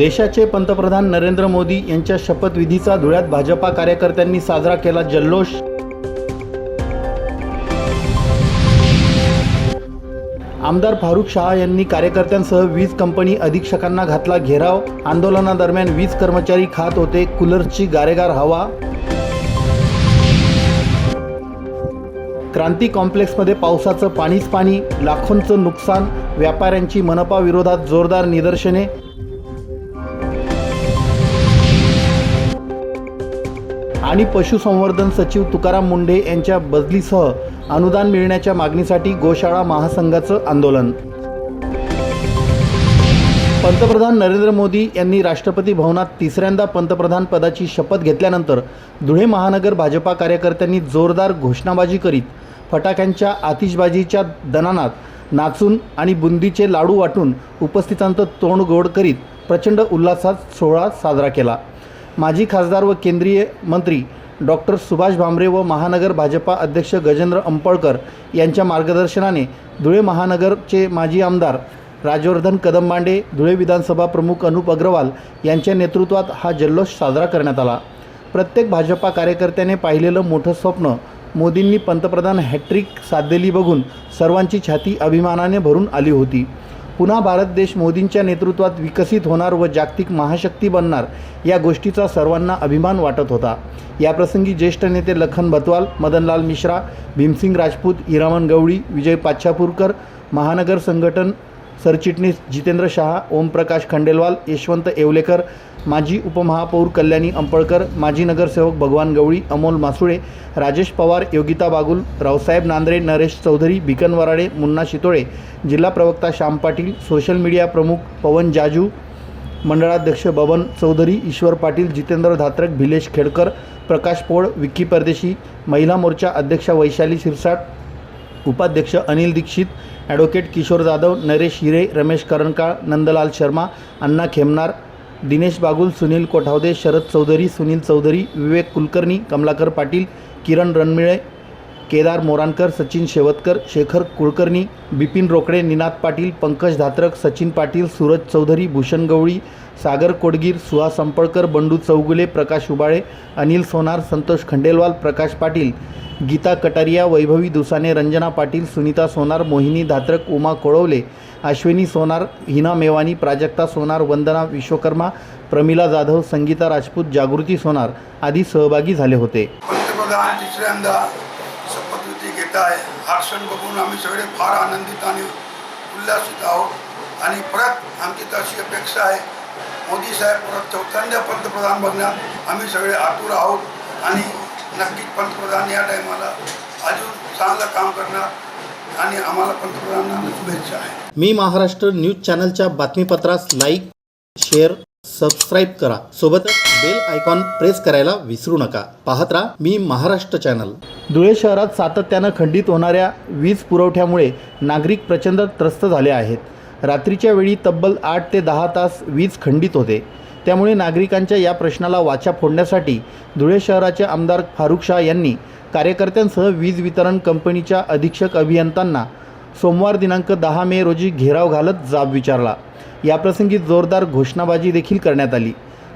देशाचे पंतप्रधान नरेंद्र मोदी यांच्या शपथविधीचा धुळ्यात भाजपा कार्यकर्त्यांनी साजरा केला जल्लोष. आमदार फारुख शहा यांनी कार्यकर्त्यांसह वीज कंपनी अधीक्षकांना घातला घेराव. आंदोलनादरम्यान वीज कर्मचारी खात होते. कूलरची गारेगार हवा. क्रांती कॉम्प्लेक्समध्ये पावसाचं पाणीच पाणी लाखोंचं नुकसान व्यापाऱ्यांची मनपा विरोधात जोरदार निदर्शने. आणि पशुसंवर्धन सचिव तुकाराम मुंढे यांच्या बदलीसह अनुदान मिळण्याच्या मागणीसाठी गोशाळा महासंघाचं आंदोलन. पंतप्रधान नरेंद्र मोदी यांनी राष्ट्रपती भवनात तिसऱ्यांदा पंतप्रधान पदाची शपथ घेतल्यानंतर धुळे महानगर भाजपा कार्यकर्त्यांनी जोरदार घोषणाबाजी करीत फटाक्यांच्या आतिषबाजीच्या दणानात नाचून आणि बुंदीचे लाडू वाटून उपस्थितांचं तोंड गोड करीत प्रचंड उल्हासात सोहळा साजरा केला. माजी खासदार व केंद्रीय मंत्री डॉक्टर सुभाष भामरे व महानगर भाजपा अध्यक्ष गजेंद्र अंपळकर यांच्या मार्गदर्शनाने धुळे महानगरचे माजी आमदार राजवर्धन कदमबांडे धुळे विधानसभा प्रमुख अनुप अग्रवाल यांच्या नेतृत्वात हा जल्लोष साजरा करण्यात आला. प्रत्येक भाजपा कार्यकर्त्याने पाहिलेलं मोठं स्वप्न मोदींनी पंतप्रधान हॅट्रिक साधलेली बघून सर्वांची छाती अभिमानाने भरून आली होती. पुन्हा भारत देश मोदींच्या नेतृत्वात विकसित होणार व जागतिक महाशक्ती बनणार या गोष्टीचा सर्वांना अभिमान वाटत होता. याप्रसंगी ज्येष्ठ नेते लखन भतवाल मदनलाल मिश्रा भीमसिंग राजपूत हिरामन गवळी विजय पाच्छापूरकर महानगर संघटन सरचिटणीस जितेंद्र शहा ओमप्रकाश खंडेलवाल यशवंत येवलेकर माजी उपमहापौर कल्याणी अंपळकर माजी नगरसेवक भगवान गवळी अमोल मासुळे राजेश पवार योगिता बागुल रावसाहेब नांद्रे नरेश चौधरी भिकन वराडे मुन्ना शितोळे जिल्हा प्रवक्ता श्याम पाटील सोशल मीडिया प्रमुख पवन जाजू मंडळाध्यक्ष बबन चौधरी ईश्वर पाटील जितेंद्र धात्रक भिलेश खेडकर प्रकाश पोळ विक्की परदेशी महिला मोर्चा अध्यक्षा वैशाली शिरसाट उपाध्यक्ष अनिल दीक्षित ॲडव्होकेट किशोर जाधव नरेश हिरे रमेश करणकाळ नंदलाल शर्मा अण्णा खेमनार दिनेश बागुल सुनील कोठावदे शरद चौधरी सुनील चौधरी विवेक कुलकर्णी कमलाकर पाटील किरण रणमिळे केदार मोरानकर सचिन शेवतकर शेखर कुलकर्णी बिपिन रोकडे निनाद पाटील पंकज धात्रक सचिन पाटील सूरज चौधरी भूषण गवळी सागर कोडगीर सुहास संपळकर बंडू चौगुले प्रकाश उबाळे अनिल सोनार संतोष खंडेलवाल प्रकाश पाटील गीता कटारिया वैभवी दुसाने रंजना पाटील सुनीता सोनार मोहिनी धात्रक उमा कोळवले अश्विनी सोनार हिना मेवानी प्राजक्ता सोनार वंदना विश्वकर्मा प्रमिला जाधव संगीता राजपूत जागृती सोनार आदी सहभागी झाले होते. पंतप्रधान तिसऱ्यांदा शपथविधी घेत आहे. हा क्षण बघून आम्ही सगळे फार आनंदित आणि उल्हासित आहोत. आणि परत आमची तशी अपेक्षा आहे मोदी साहेब परत चौथ्यांदा पंतप्रधान बनण्यात आम्ही सगळे आतुर आहोत. आणि नक्कीच पंतप्रधान या टायमाला अजून चांगलं काम करणार. आणि आम्हाला पंतप्रधानांना शुभेच्छा आहे. मी महाराष्ट्र न्यूज चॅनलच्या बातमीपत्रास लाईक शेअर सबस्क्राईब करा. सोबतच बेल आयकॉन प्रेस करायला विसरू नका. पाहत राहा मी महाराष्ट्र चॅनल. धुळे शहरात सातत्यानं खंडित होणाऱ्या वीज पुरवठ्यामुळे नागरिक प्रचंड त्रस्त झाले आहेत. रात्रीच्या वेळी तब्बल आठ ते दहा तास वीज खंडित होते. त्यामुळे नागरिकांच्या या प्रश्नाला वाचा फोडण्यासाठी धुळे शहराचे आमदार फारुख शाह यांनी कार्यकर्त्यांसह वीज वितरण कंपनीच्या अधीक्षक अभियंत्यांना सोमवार दिनांक दहा मे रोजी घेराव घालत जाब विचारला. याप्रसंगी जोरदार घोषणाबाजी देखील करण्यात आली.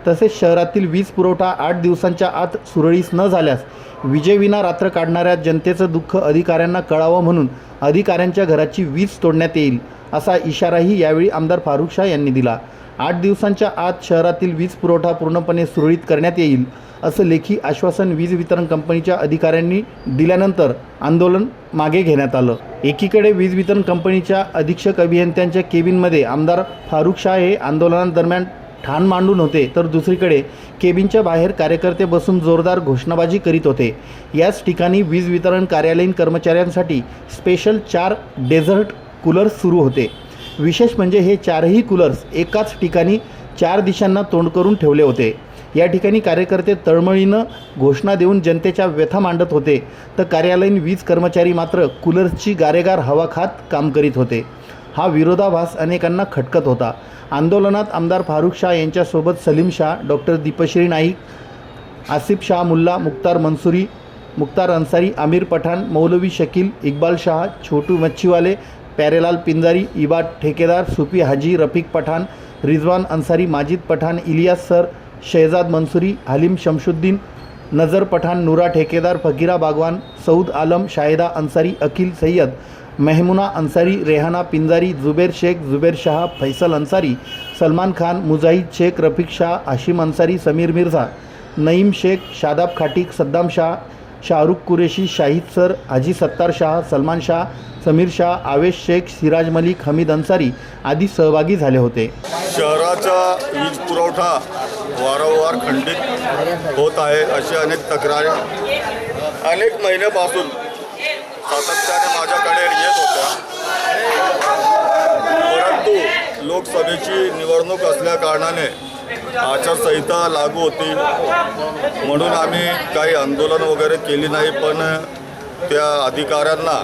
तसेच शहरातील वीज पुरवठा आठ दिवसांच्या आत सुरळीत न झाल्यास विजेविना रात्र काढणाऱ्या जनतेचं दुःख अधिकाऱ्यांना कळावं म्हणून अधिकाऱ्यांच्या घराची वीज तोडण्यात येईल असा इशाराही यावेळी आमदार फारुख शाह यांनी दिला. आठ दिवसांच्या आत शहरातील वीज पुरवठा पूर्णपणे सुरळीत करण्यात येईल असं लेखी आश्वासन वीज वितरण कंपनीच्या अधिकाऱ्यांनी दिल्यानंतर आंदोलन मागे घेण्यात आलं. एकीकडे वीज वितरण कंपनीच्या अधीक्षक अभियंत्यांच्या केबिनमध्ये आमदार फारुख शाह हे आंदोलनादरम्यान ठाण मांडून होते तर दुसरीकडे केबिनच्या बाहेर कार्यकर्ते बसून जोरदार घोषणाबाजी करीत होते. याच ठिकाणी वीज वितरण कार्यालयीन कर्मचाऱ्यांसाठी स्पेशल चार डेझर्ट कूलर्स सुरू होते. विशेष म्हणजे हे चारही कूलर्स एकाच ठिकाणी चार दिशांना तोंड करून ठेवले होते. या ठिकाणी कार्यकर्ते तळमळीनं घोषणा देऊन जनतेच्या व्यथा मांडत होते. तर कार्यालयीन वीज कर्मचारी मात्र कूलर्सची गारेगार हवा खात काम करीत होते. हा विरोधाभास अनेकांना खटकत होता. आंदोलनात आमदार फारुख शाह यांच्यासोबत सलीम शाह डॉक्टर दीपश्री नाईक आसिफ शाह मुल्ला मुख्तार मंसुरी मुख्तार अन्सारी आमिर पठाण मौलवी शकील इक्बाल शाह छोटू मच्छीवाले प्यारेलाल पिंजारी इबा ठेकेदार सुफी हाजी रफिक पठाण रिजवान अन्सारी माजिद पठाण इलियास सर शहजाद मंसुरी हलीम शमशुद्दीन नजर पठाण नुरा ठेकेदार फकीरा बागवान सऊद आलम शाहिदा अन्सारी अखिल सय्यद मेहमुना अन्सारी रेहाना पिंजारी जुबेर शेख जुबेर शाह फैसल अन्सारी सलमान खान मुजाहिद शेख रफिक शाह आशिम अन्सारी समीर मिर्झा नईम शेख शादाब खाटिक सद्दाम शाह शाहरुख कुरेशी शाहिद सर हाजी सत्तार शाह सलमान शाह समीर शाह आवेश शेख सिराज मलिक हमीद अन्सारी आदी सहभागी झाले होते. शहराचा वीज पुरवठा वारंवार खंडित होत आहे अशा अनेक तक्रारी. अनेक महिन्यापासून सातत्याने माझ्याकडे येत होत्या. परंतु लोकसभेची निवडणूक असल्या कारणाने आचारसंहिता लागू होती. म्हणून आम्ही काही आंदोलन वगैरे केली नाही पण त्या अधिकाऱ्यांना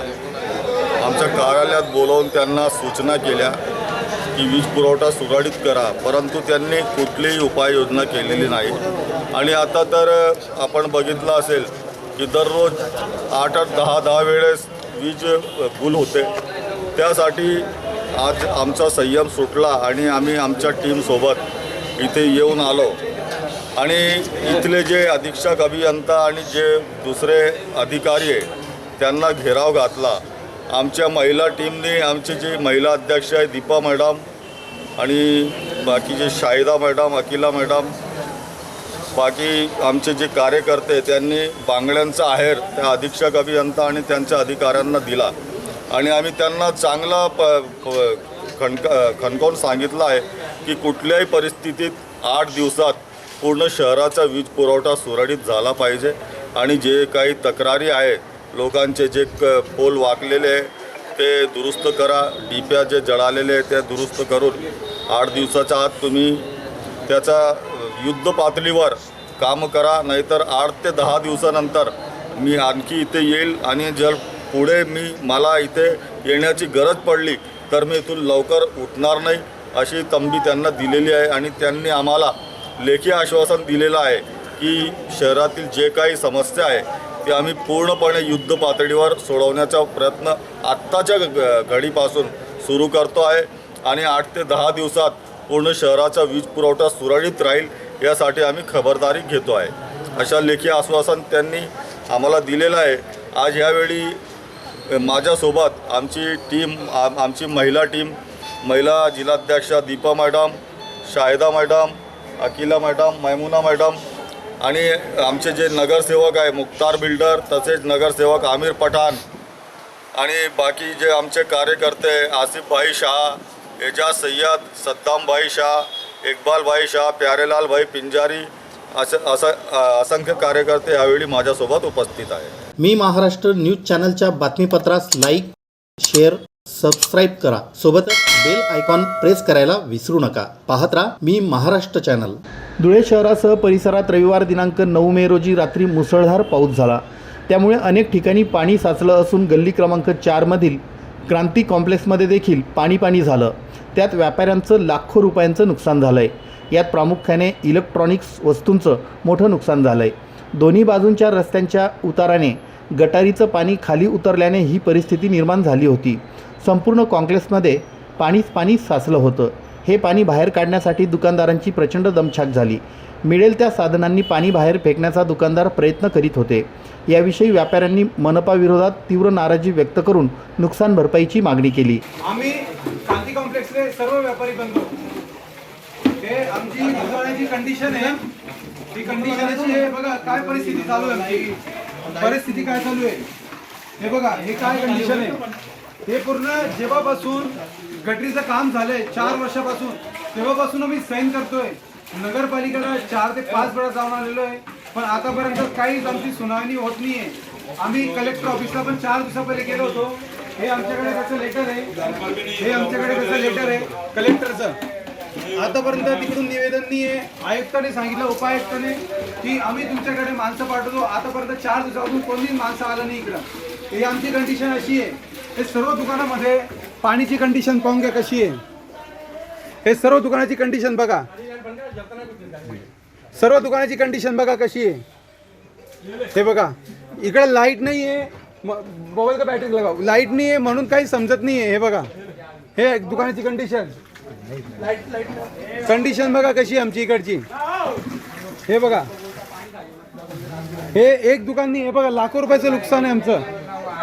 आमच्या कार्यालयात बोलावून त्यांना सूचना केल्या की वीज पुरवठा सुरळीत करा परंतु त्यांनी कुठलीही उपाययोजना केलेली नाही. आणि आता तर आपण बघितलं असेल की दररोज आठ आठ दहा दहा वेळेस वीज गुल होते त्यासाठी आज आमचा संयम सुटला आणि आम्ही आमच्या टीमसोबत इथे येऊन आलो. आणि इथले जे अधीक्षक अभियंता आणि जे दुसरे अधिकारी आहे त्यांना घेराव घातला. आमच्या महिला टीमने आमचे जे महिला अध्यक्ष आहे दीपा मॅडम आणि बाकीचे शाहिदा मॅडम अकिला मॅडम बाकी आमचे जे कार्यकर्ते त्यांनी बांगड्यांचा आहेर त्या अधीक्षक अभियंता आणि त्यांच्या अधिकाऱ्यांना दिला. आणि आम्ही त्यांना चांगला प खणका खणक खणकावून सांगितलं आहे की कुठल्याही परिस्थितीत आठ दिवसात पूर्ण शहराचा वीज पुरवठा सुरळीत झाला पाहिजे आणि जे काही तक्रारी आहे लोकांचे जे क पोल वाकलेले आहे ते दुरुस्त करा. डिप्या जे जळालेले आहे ते दुरुस्त करून आठ दिवसाच्या आत तुम्ही त्याचा युद्ध पातळीवर काम करा नाहीतर आठ ते दहा दिवसानंतर मी आणखी इथे येईल आणि जर पुढे मी मला इथे येण्याची गरज पडली तर मी इथून लवकर उठणार नाही अशी तंबी त्यांना दिलेली आहे आणि त्यांनी आम्हाला लेखी आश्वासन दिलेलं आहे की शहरातील जे काही समस्या आहे ते आम्ही पूर्णपणे युद्ध पातळीवर सोडवण्याचा प्रयत्न आत्ताच्या घडीपासून सुरू करतो आहे. आणि आठ ते दहा दिवसात पूर्ण शहराचा वीज पुरवठा सुरळीत राहील यासाठी आम्ही खबरदारी घेतो आहे. अशा लेखी आश्वासन त्यांनी आम्हाला दिलेलं आहे. आज ह्यावेळी माझ्यासोबत आमची टीम आम आमची महिला टीम महिला जिल्हाध्यक्षा Deepa madam Shahida madam Akila madam Maimuna madam आणि आमचे जे नगरसेवक आहे मुख्तार बिल्डर तसेच नगरसेवक आमिर पठाण आणि बाकी जे आमचे कार्यकर्ते आसिफ भाई शाह एजाज सय्यद सद्दामभाई शाह इकबाल भाई शाह प्यारेलाल भाई पिंजारी असं असं असंख्य कार्यकर्ते यावेळी माझ्यासोबत उपस्थित आहेत. मी महाराष्ट्र न्यूज चॅनलच्या बातमीपत्रास लाईक शेअर सबस्क्राईब करा. सोबतच बेल आयकॉन प्रेस करायला विसरू नका. पाहत राहा मी महाराष्ट्र चॅनल. धुळे शहरासह परिसरात रविवार दिनांक नऊ मे रोजी रात्री मुसळधार पाऊस झाला. त्यामुळे अनेक ठिकाणी पाणी साचलं असून गल्ली क्रमांक चारमधील क्रांती कॉम्प्लेक्समध्ये देखील पाणी पाणी झालं. त्यात व्यापाऱ्यांचं लाखो रुपयांचं नुकसान झालं आहे यात प्रामुख्याने इलेक्ट्रॉनिक्स वस्तूंचं मोठं नुकसान झालं आहे दोन्ही बाजूंच्या रस्त्यांच्या उताराने गटारीचं पाणी खाली उतरल्याने ही परिस्थिती निर्माण झाली होती. संपूर्ण कॉम्प्लेक्समध्ये पाणीच पाणी साचलं होतं. हे पाणी बाहेर काढण्यासाठी दुकानदारांची प्रचंड दमछाक झाली. मिळेल त्या साधनांनी पाणी बाहेर फेकण्याचा दुकानदार प्रयत्न करीत होते. याविषयी व्यापाऱ्यांनी मनपाविरोधात तीव्र नाराजी व्यक्त करून नुकसान भरपाईची मागणी केली. आम्ही क्रांती कॉम्प्लेक्सले सर्व व्यापारी बंद ते आमची दुकानाची कंडिशन आहे. ती कंडिशन आहे बघा काय परिस्थिती चालू आहे परिस्थिती काय चालू आहे? हे बघा हे काय कंडिशन आहे? हे पूर्ण जेव्हापासून गटरीचं काम झालंय चार वर्षापासून तेव्हापासून आम्ही सैन करतोय. नगरपालिकेला चार ते पाच वेळा जाऊन आलेलो आहे पण आतापर्यंत काहीच आमची सुनावणी होत नाहीये. आम्ही कलेक्टर ऑफिसला पण चार दिवसा गेलो होतो. हे आमच्याकडे कसं लेटर आहे. हे आमच्याकडे कसं लेटर आहे. कलेक्टरचं आतापर्यंत तिकडून निवेदन नाही आहे आयुक्ताने सांगितलं उपायुक्ताने की आम्ही तुमच्याकडे माणसं पाठवतो. आतापर्यंत चार दिवसापासून कोणीच माणसं आलं नाही इकडं. हे आमची कंडिशन अशी आहे. हे सर्व दुकानामध्ये पाणीची कंडिशन पाहून घ्या कशी आहे. हे सर्व दुकानाची कंडिशन बघा. सर्व दुकानाची कंडिशन बघा कशी आहे. हे बघा इकडे लाइट नाही आहे. मोबाईल का बॅटरी लगाव? लाइट नाही आहे म्हणून काही समजत नाही आहे. हे बघा हे दुकानाची कंडिशन कंडिशन बघा कशी आहे आमची इकडची. हे बघा हे एक दुकान नाही हे बघा लाखो रुपयाचं नुकसान आहे आमचं.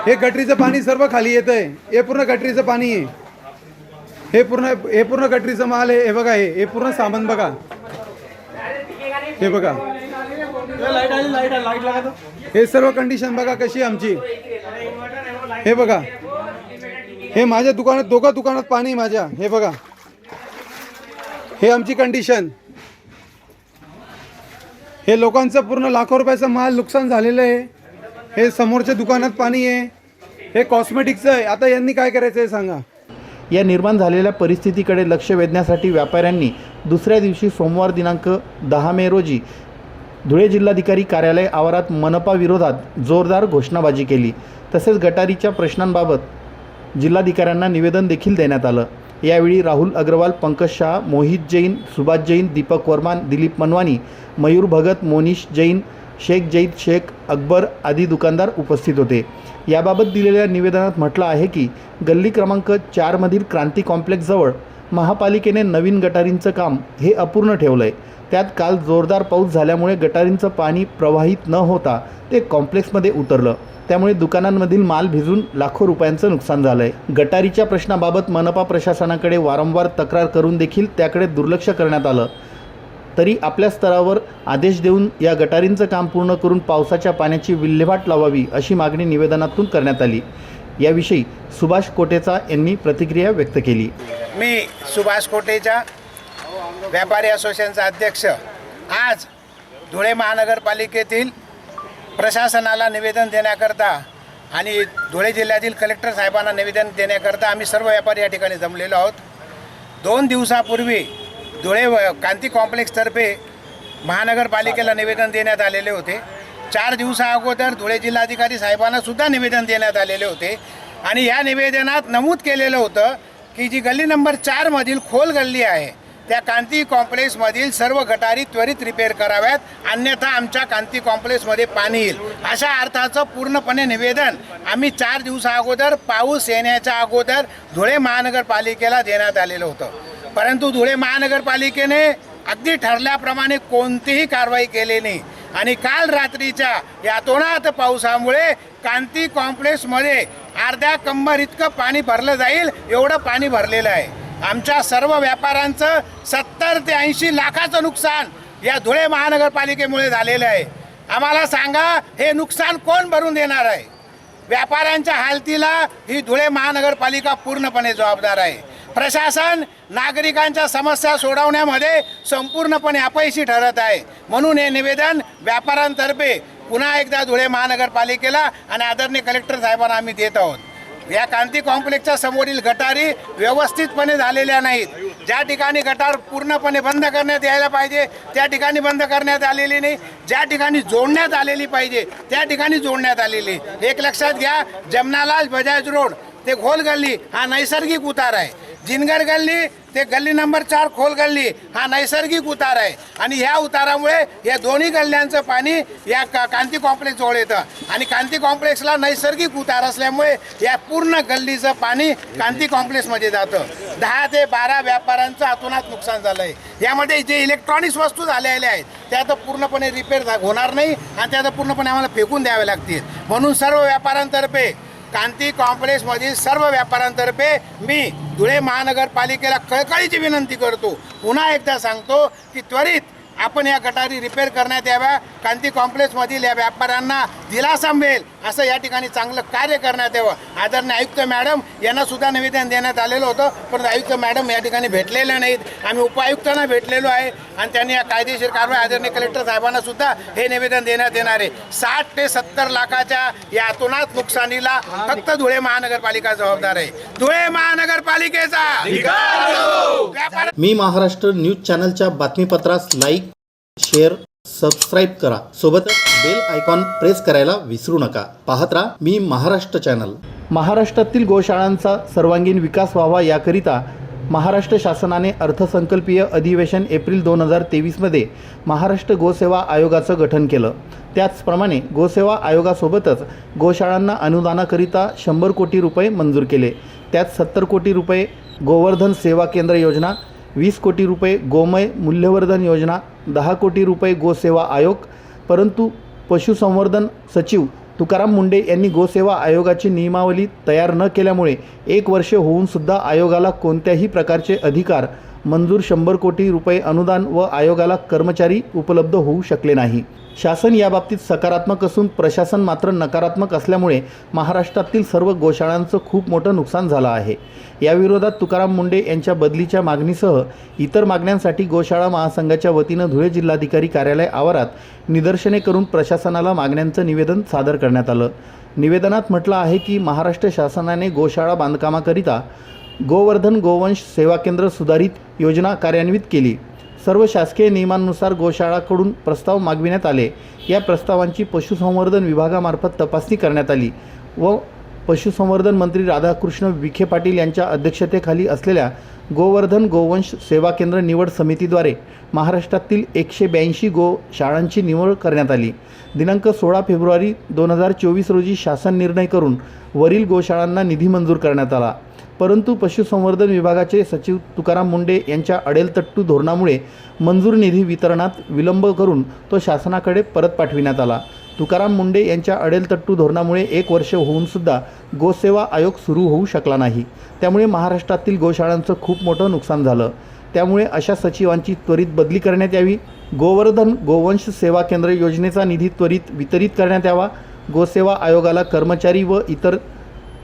हे गटरीचं पाणी सर्व खाली येत आहे हे पूर्ण गटरीचं पाणी आहे. हे पूर्ण हे पूर्ण गटरीचं माल आहे. हे बघा हे हे पूर्ण सामान बघा. हे बघा. हे सर्व कंडिशन बघा कशी आहे आमची. हे बघा. हे माझ्या दुकानात दोघं दुकानात पाणी आहे माझ्या. हे बघा. हे आमची कंडिशन हे लोकांचं पूर्ण लाखो रुपयाचं माल नुकसान झालेलं आहे. हे समोरच्या दुकानात पाणी आहे. हे कॉस्मेटिकचं आहे. आता यांनी काय करायचं आहे सांगा. या निर्माण झालेल्या परिस्थितीकडे लक्ष वेधण्यासाठी व्यापाऱ्यांनी दुसऱ्या दिवशी सोमवार दिनांक दहा मे रोजी धुळे जिल्हाधिकारी कार्यालय आवारात मनपा विरोधात जोरदार घोषणाबाजी केली. तसेच गटारीच्या प्रश्नांबाबत जिल्हाधिकाऱ्यांना निवेदन देखील देण्यात आलं. यावेळी राहुल अग्रवाल पंकज शहा मोहित जैन सुभाष जैन दीपक वर्मान दिलीप मनवानी मयूर भगत मोनिश जैन शेख जैद शेख अकबर आदी दुकानदार उपस्थित होते. याबाबत दिलेल्या निवेदनात म्हटलं आहे की गल्ली क्रमांक चारमधील क्रांती कॉम्प्लेक्सजवळ महापालिकेने नवीन गटारींचं काम हे अपूर्ण ठेवलं आहे त्यात काल जोरदार पाऊस झाल्यामुळे गटारींचं पाणी प्रवाहित न होता ते कॉम्प्लेक्समध्ये उतरलं. त्यामुळे दुकानांमधील माल भिजून लाखो रुपयांचं नुकसान झालं आहे गटारीच्या प्रश्नाबाबत मनपा प्रशासनाकडे वारंवार तक्रार करून देखील त्याकडे दुर्लक्ष करण्यात आलं. तरी आपल्या स्तरावर आदेश देऊन या गटारींचं काम पूर्ण करून पावसाच्या पाण्याची विल्हेवाट लावावी अशी मागणी निवेदनातून करण्यात आली. याविषयी सुभाष कोटेचा यांनी प्रतिक्रिया व्यक्त केली. मी सुभाष कोटेच्या व्यापारी असोसिएशनचा अध्यक्ष. आज धुळे महानगरपालिकेतील प्रशासनाला निवेदन देण्याकरता आणि धुळे जिल्ह्यातील कलेक्टर साहेबांना निवेदन देण्याकरता आम्ही सर्व व्यापारी या ठिकाणी जमलेलो आहोत. दोन दिवसापूर्वी धुळे व- कांती कॉम्प्लेक्सतर्फे महानगरपालिकेला निवेदन देण्यात आलेले होते. चार दिवसा अगोदर धुळे जिल्हाधिकारी साहेबांना सुद्धा निवेदन देण्यात आलेले होते. आणि या निवेदनात नमूद केलेलं होतं की जी गल्ली नंबर चारमधील खोल गल्ली आहे त्या कांती कॉम्प्लेक्समधील सर्व गटारी त्वरित रिपेअर कराव्यात अन्यथा आमच्या कांती कॉम्प्लेक्समध्ये पाणी येईल. अशा अर्थाचं पूर्णपणे निवेदन आम्ही चार दिवसा अगोदर पाऊस येण्याच्या अगोदर धुळे महानगरपालिकेला देण्यात आलेलं होतं. परंतु धुळे महानगरपालिकेने अगदी ठरल्याप्रमाणे कोणतीही कारवाई केली नाही. आणि काल रात्रीच्या या तोंडात पावसामुळे कांती कॉम्प्लेक्समध्ये अर्ध्या कंबर इतकं पाणी भरलं जाईल एवढं पाणी भरलेलं आहे. आमच्या सर्व व्यापाऱ्यांचं सत्तर ते ऐंशी लाखाचं नुकसान या धुळे महानगरपालिकेमुळे झालेलं आहे. आम्हाला सांगा हे नुकसान कोण भरून देणार आहे? व्यापाऱ्यांच्या हालतीला ही धुळे महानगरपालिका पूर्णपणे जबाबदार आहे. प्रशासन नागरिकांच्या समस्या सोडवण्यामध्ये संपूर्णपणे अपयशी ठरत आहे. म्हणून हे निवेदन व्यापाऱ्यांतर्फे पुन्हा एकदा धुळे महानगरपालिकेला आणि आदरणीय कलेक्टर साहेबांना आम्ही देत आहोत. या कांती कॉम्प्लेक्सच्या समोरील गटारी व्यवस्थितपणे झालेल्या नाहीत. ज्या ठिकाणी गटार पूर्णपणे बंद करण्यात यायला पाहिजे त्या ठिकाणी बंद करण्यात आलेली नाही. ज्या ठिकाणी जोडण्यात आलेली पाहिजे त्या ठिकाणी जोडण्यात आलेली एक लक्षात घ्या जमनालाल बजाज रोड ते घोल गल्ली हा नैसर्गिक उतार आहे. जिनगर गल्ली ते गल्ली नंबर चार खोल गल्ली हा नैसर्गिक उतार आहे. आणि ह्या उतारामुळे या दोन्ही गल्ल्यांचं पाणी या का कांती कॉम्प्लेक्स जवळ येतं. आणि कांती कॉम्प्लेक्सला नैसर्गिक उतार असल्यामुळे या पूर्ण गल्लीचं पाणी कांती कॉम्प्लेक्समध्ये जातं. दहा ते बारा व्यापाऱ्यांचं अतोनात नुकसान झालं आहे यामध्ये जे इलेक्ट्रॉनिक्स वस्तू झालेल्या आहेत त्या तर पूर्णपणे रिपेअर होणार नाही आणि त्या तर पूर्णपणे आम्हाला फेकून द्याव्या लागतील. म्हणून सर्व व्यापाऱ्यांतर्फे कांती कॉम्प्लेक्समधील सर्व व्यापाऱ्यांतर्फे मी धुळे महानगरपालिकेला कळकळीची विनंती करतो. पुन्हा एकदा सांगतो की त्वरित आपण या गटारी रिपेअर करण्यात याव्या. कांती कॉम्प्लेक्समधील या व्यापाऱ्यांना दिलासा मिळेल. असं या ठिकाणी चांगलं कार्य करण्यात यावं. आदरणीय आयुक्त मॅडम यांना सुद्धा निवेदन देण्यात आलेलं होतं परंतु आयुक्त मॅडम या ठिकाणी भेटलेल्या नाहीत. आम्ही उपायुक्तांना भेटलेलो आहे आणि त्यांनी या कायदेशीर कारवाई आदरणीय कलेक्टर साहेबांना सुद्धा हे निवेदन देण्यात येणार आहे. साठ ते सत्तर लाखाच्या या अतोनात नुकसानीला फक्त धुळे महानगरपालिका जबाबदार आहे. धुळे महानगरपालिकेचा! मी महाराष्ट्र न्यूज चॅनलच्या बातमीपत्रास लाईक शेअर सबस्क्राईब करा. सोबतच बेल आयकॉन प्रेस करायला विसरू नका. पाहत राहा मी महाराष्ट्र चॅनल महाराष्ट्रातील गोशाळांचा सर्वांगीण विकास व्हावा याकरिता महाराष्ट्र शासनाने अर्थसंकल्पीय अधिवेशन एप्रिल दोन हजार तेवीसमध्ये महाराष्ट्र गोसेवा आयोगाचं गठन केलं. त्याचप्रमाणे गोसेवा आयोगासोबतच गोशाळांना अनुदानाकरिता शंभर कोटी रुपये मंजूर केले. त्यात सत्तर कोटी रुपये गोवर्धन सेवा केंद्र योजना वीस कोटी रुपये गोमय मूल्यवर्धन योजना दहा कोटी रुपये गोसेवा आयोग. परंतु पशुसंवर्धन सचिव तुकाराम मुंडे यांनी गोसेवा आयोगाची नियमावली तयार न केल्यामुळे एक वर्ष होऊनसुद्धा आयोगाला कोणत्याही प्रकारचे अधिकार मंजूर शंभर कोटी रुपये अनुदान व आयोगाला कर्मचारी उपलब्ध होऊ शकले नाही. शासन याबाबतीत सकारात्मक असून प्रशासन मात्र नकारात्मक असल्यामुळे महाराष्ट्रातील सर्व गोशाळांचं खूप मोठं नुकसान झालं आहे. याविरोधात तुकाराम मुंडे यांच्या बदलीच्या मागणीसह इतर मागण्यांसाठी गोशाळा महासंघाच्या वतीनं धुळे जिल्हाधिकारी कार्यालय आवारात निदर्शने करून प्रशासनाला मागण्यांचं निवेदन सादर करण्यात आलं. निवेदनात म्हटलं आहे की महाराष्ट्र शासनाने गोशाळा बांधकामाकरिता गोवर्धन गोवंश सेवा केंद्र सुधारित योजना कार्यान्वित केली. सर्व शासकीय नियमांनुसार गोशाळाकडून प्रस्ताव मागविण्यात आले. या प्रस्तावांची पशुसंवर्धन विभागामार्फत तपासणी करण्यात आली व पशुसंवर्धन मंत्री राधाकृष्ण विखे पाटील यांच्या अध्यक्षतेखाली असलेल्या गोवर्धन गोवंश सेवा केंद्र निवड समितीद्वारे महाराष्ट्रातील एकशे ब्याऐंशी गो शाळांची निवड करण्यात आली. दिनांक सोळा फेब्रुवारी दोन हजार चोवीस रोजी शासन निर्णय करून वरील गोशाळांना निधी मंजूर करण्यात आला. परंतु पशुसंवर्धन विभागाचे सचिव तुकाराम मुंडे यांच्या अडेलतट्टू धोरणामुळे मंजूर निधी वितरणात विलंब करून तो शासनाकडे परत पाठविण्यात आला. तुकाराम मुंडे यांच्या अडेलतट्टू धोरणामुळे एक वर्ष होऊनसुद्धा गोसेवा आयोग सुरू होऊ शकला नाही. त्यामुळे महाराष्ट्रातील गोशाळांचं खूप मोठं नुकसान झालं. त्यामुळे अशा सचिवांची त्वरित बदली करण्यात यावी. गोवर्धन गोवंश सेवा केंद्र योजनेचा निधी त्वरित वितरित करण्यात यावा. गोसेवा आयोगाला कर्मचारी व इतर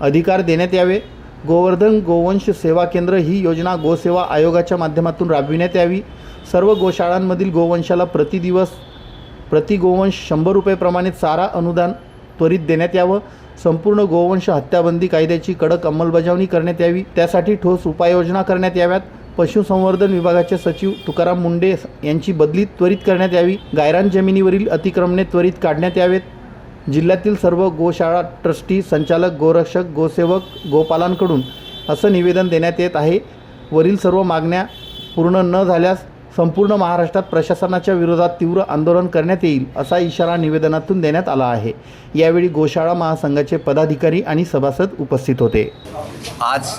अधिकार देण्यात यावे. गोवर्धन गोवंश सेवा केंद्र ही योजना गोसेवा आयोगाच्या माध्यमातून राबविण्यात यावी. सर्व गोशाळांमधील गोवंशाला प्रतिदिवस प्रति गोवंश शंभर रुपयेप्रमाणे चारा अनुदान त्वरित देण्यात यावं. संपूर्ण गोवंश हत्याबंदी कायद्याची कडक अंमलबजावणी करण्यात यावी. त्यासाठी ठोस उपाययोजना करण्यात याव्यात. पशुसंवर्धन विभागाचे सचिव तुकाराम मुंडे यांची बदली त्वरित करण्यात यावी. गायरान जमिनीवरील अतिक्रमणे त्वरित काढण्यात यावेत. जिल्ह्यातील सर्व गोशाळा ट्रस्टी संचालक गोरक्षक गोसेवक गोपालांकडून असं निवेदन देण्यात येत आहे. वरील सर्व मागण्या पूर्ण न झाल्यास संपूर्ण महाराष्ट्रात प्रशासनाच्या विरोधात तीव्र आंदोलन करण्यात येईल असा इशारा निवेदनातून देण्यात आला आहे. यावेळी गोशाळा महासंघाचे पदाधिकारी आणि सभासद उपस्थित होते. आज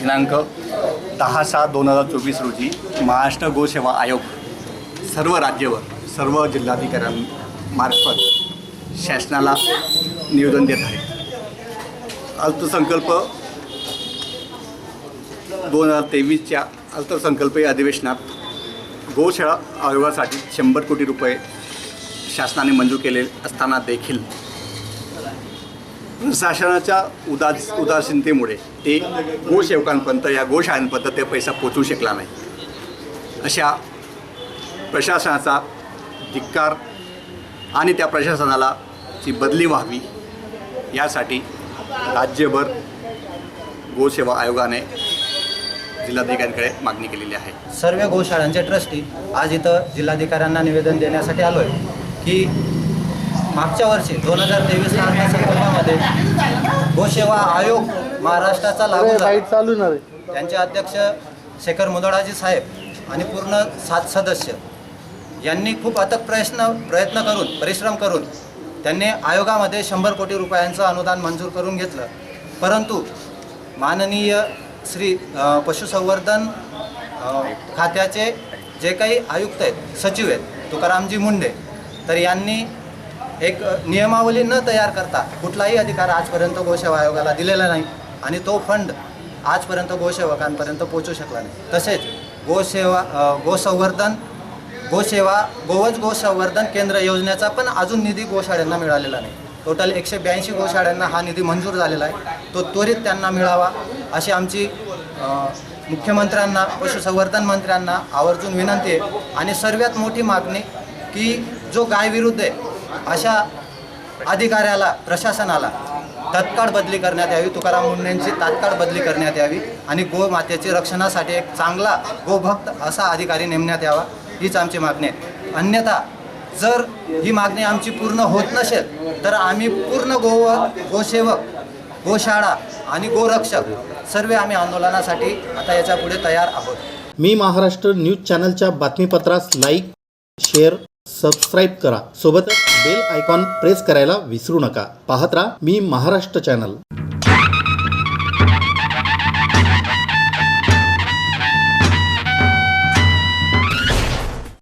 दिनांक दहा सात दोन हजार चोवीस रोजी महाराष्ट्र गोसेवा आयोग सर्व राज्यावर सर्व जिल्हाधिकाऱ्यांमार्फत शासनाला निवेदन देत आहे अर्थसंकल्प दोन हजार तेवीसच्या अर्थसंकल्पीय अधिवेशनात गोशाळा आयोगासाठी शंभर कोटी रुपये शासनाने मंजूर केले असताना देखील प्रशासनाच्या उदास उदासीनतेमुळे ते गोसेवकांपर्यंत या गोशाळांपर्यंत ते पैसा पोचवू शकला नाही. अशा प्रशासनाचा धिक्कार आणि त्या प्रशासनाला ची बदली व्हावी यासाठी राज्यभर गोसेवा आयोगाने जिल्हाधिकाऱ्यांकडे मागणी केलेली आहे. सर्व गोशाळांचे ट्रस्टी आज इथं जिल्हाधिकाऱ्यांना निवेदन देण्यासाठी आलो आहे की मागच्या वर्षी दोन हजार तेवीसच्या अर्थसंकल्पामध्ये गोसेवा आयोग महाराष्ट्राचा लागू चालू त्यांचे अध्यक्ष शेखर मुदोडाजी साहेब आणि पूर्ण सात सदस्य यांनी खूप अथक प्रयत्न प्रयत्न करून परिश्रम करून त्यांनी आयोगामध्ये शंभर कोटी रुपयांचं अनुदान मंजूर करून घेतलं. परंतु माननीय श्री पशुसंवर्धन खात्याचे जे काही आयुक्त आहेत सचिव आहेत तुकारामजी मुंडे तर यांनी एक नियमावली न तयार करता कुठलाही अधिकार आजपर्यंत गोसेवा आयोगाला दिलेला नाही आणि तो फंड आजपर्यंत गोसेवकांपर्यंत पोचू शकला नाही. तसेच गोसेवा गोसंवर्धन गोसेवा गोवज गोसंवर्धन केंद्र योजनेचा पण अजून निधी गोशाळ्यांना मिळालेला नाही. टोटल एकशे ब्याऐंशी गोशाळ्यांना हा निधी मंजूर झालेला आहे. तो त्वरित त्यांना मिळावा अशी आमची मुख्यमंत्र्यांना पशुसंवर्धन मंत्र्यांना आवर्जून विनंती आहे. आणि सर्वात मोठी मागणी की जो गायविरुद्ध आहे अशा अधिकाऱ्याला प्रशासनाला तत्काळ बदली करण्यात यावी. तुकाराम मुंडेंची तात्काळ बदली करण्यात यावी. आणि गोमातेची रक्षणासाठी एक चांगला गोभक्त असा अधिकारी नेमण्यात यावा. हीच आमची मागणी आहे. अन्यथा जर ही मागणी आमची पूर्ण होत नसेल तर आम्ही पूर्ण गो गोसेवक गोशाळा आणि गोरक्षक सर्व आम्ही आंदोलनासाठी आता याच्यापुढे तयार आहोत. मी महाराष्ट्र न्यूज चॅनलच्या बातमीपत्रास लाईक शेअर सबस्क्राईब करा. सोबतच बेल आयकॉन प्रेस करायला विसरू नका. पाहत राहा मी महाराष्ट्र चॅनल.